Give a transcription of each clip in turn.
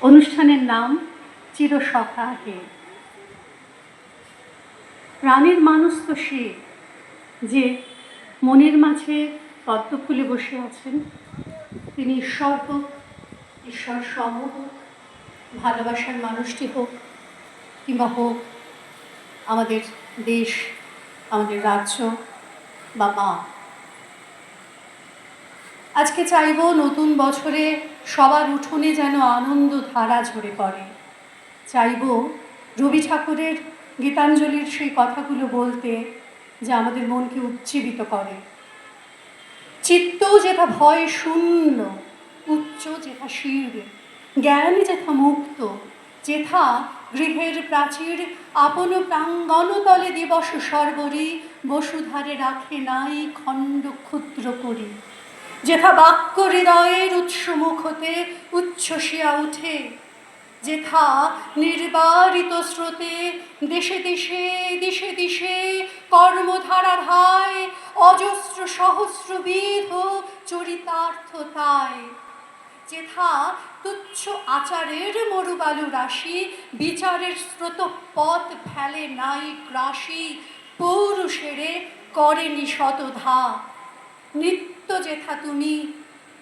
অনুষ্ঠানের নাম চিরসখা হে প্রাণের মানুষ তো সে যে মনের মাঝে পদ্ম ফুলে বসে আছেন। তিনি ঈশ্বর হোক, ঈশ্বর সম হোক, ভালোবাসার মানুষটি হোক, কিংবা হোক আমাদের দেশ, আমাদের রাজ্য বা মা। আজকে চাইব নতুন বছরে সবার উঠোনে যেন আনন্দ ধারা ঝরে পড়ে। চাইব রবি ঠাকুরের গীতাঞ্জলির সেই কথাগুলো বলতে যা আমাদের মনকে উজ্জীবিত করে। চিত্ত যেথা ভয় শূন্য, উচ্চ যেথা শির, জ্ঞান যেথা মুক্ত, যেথা গৃহের প্রাচীর আপন প্রাঙ্গণ তলে দিবস সর্বরি, বসুধারে রাখে নাই খণ্ড ক্ষুদ্র করি। যেথা বাক্য হৃদয়ের উৎস মুখ হতে উচ্ছ্বসিয়া উঠে যেথা নির্বারিত স্রোতে দেশে দেশে, দিশে দিশে কর্মধারা ধায় অজস্র সহস্রবিধ চরিতার্থতায় যেথা তুচ্ছ আচারের মরুবালু রাশি বিচারের স্রোত পথ ফেলে নাই গ্রাসী পৌরুষেরে করেনি শতধা। নিত্য যেথা তুমি,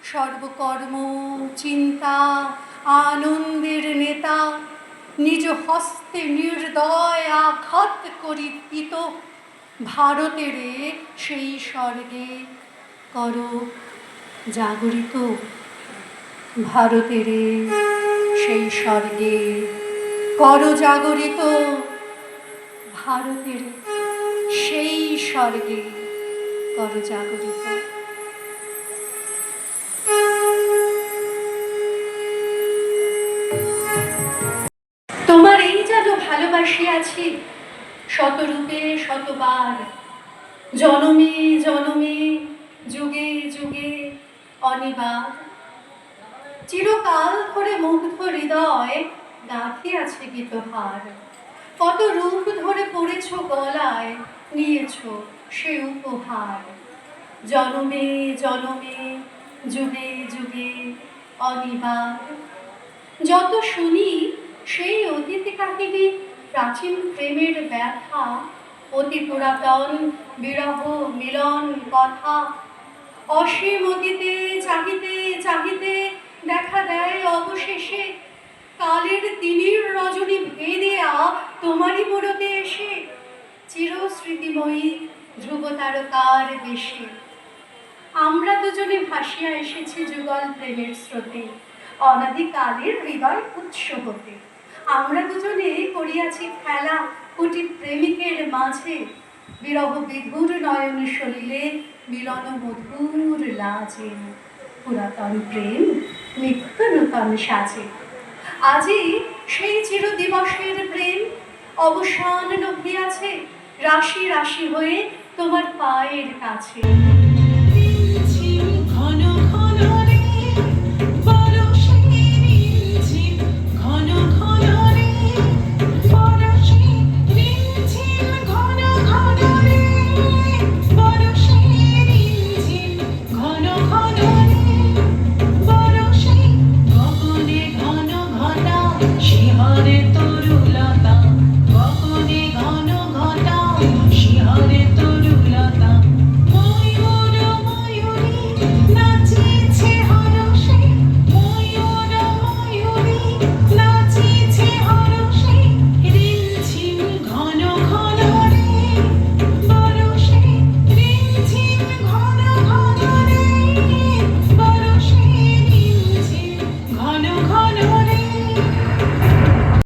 সর্বকর্ম, চিন্তা, আনন্দের নেতা, নিজ হস্তে নির্দয় আঘাত করি পিত, ভারতেরে সেই স্বর্গে। কর, জাগরিত, ভারতেরে সেই স্বর্গে। করো, জাগরিত, ভারতের সেই স্বর্গে। করো তোমার এই যেন ভালোবাসিয়াছি শতরূপে, শতবার। জনমে জনমে, যুগে যুগে, অনিবার। চিরকাল ধরে মুগ্ধ হৃদয় গাঁথিয়াছে গীতহার কত রূপ ধরে পড়েছ গলায়, নিয়েছ সে উপহার। জনমে জনমে, যুগে যুগে অনিবার যত শুনি সেই অতীতে কাহিনী, প্রাচীন প্রেমের ব্যথা, অতি পুরাতন বিরহ মিলন কথা। অসীম অতীতে চাহিতে চাহিতে দেখা দেয় অবশেষে। কালের তিমির রজনী ভেদিয়া তোমারই মোড়তে এসে। চিরস্মৃতিময়ী ধ্রুব তারকার বেশে। আমরা দুজনে ভাসিয়া এসেছি যুগল প্রেমের স্রোতে, অনাদিকালের হৃদয় উৎস আমরা দুজনে করিয়াছি খেলা কোটি প্রেমিকের মাঝে। বিরহ বিধুর নয়ন সলিলে, মিলন মধুর লাজে। পুরাতন প্রেম নিত্য নূতন সাজে। আজই সেই চির দিবসের প্রেম অবসান নভিয়াছে রাশি রাশি হয়ে তোমার পায়ের কাছে।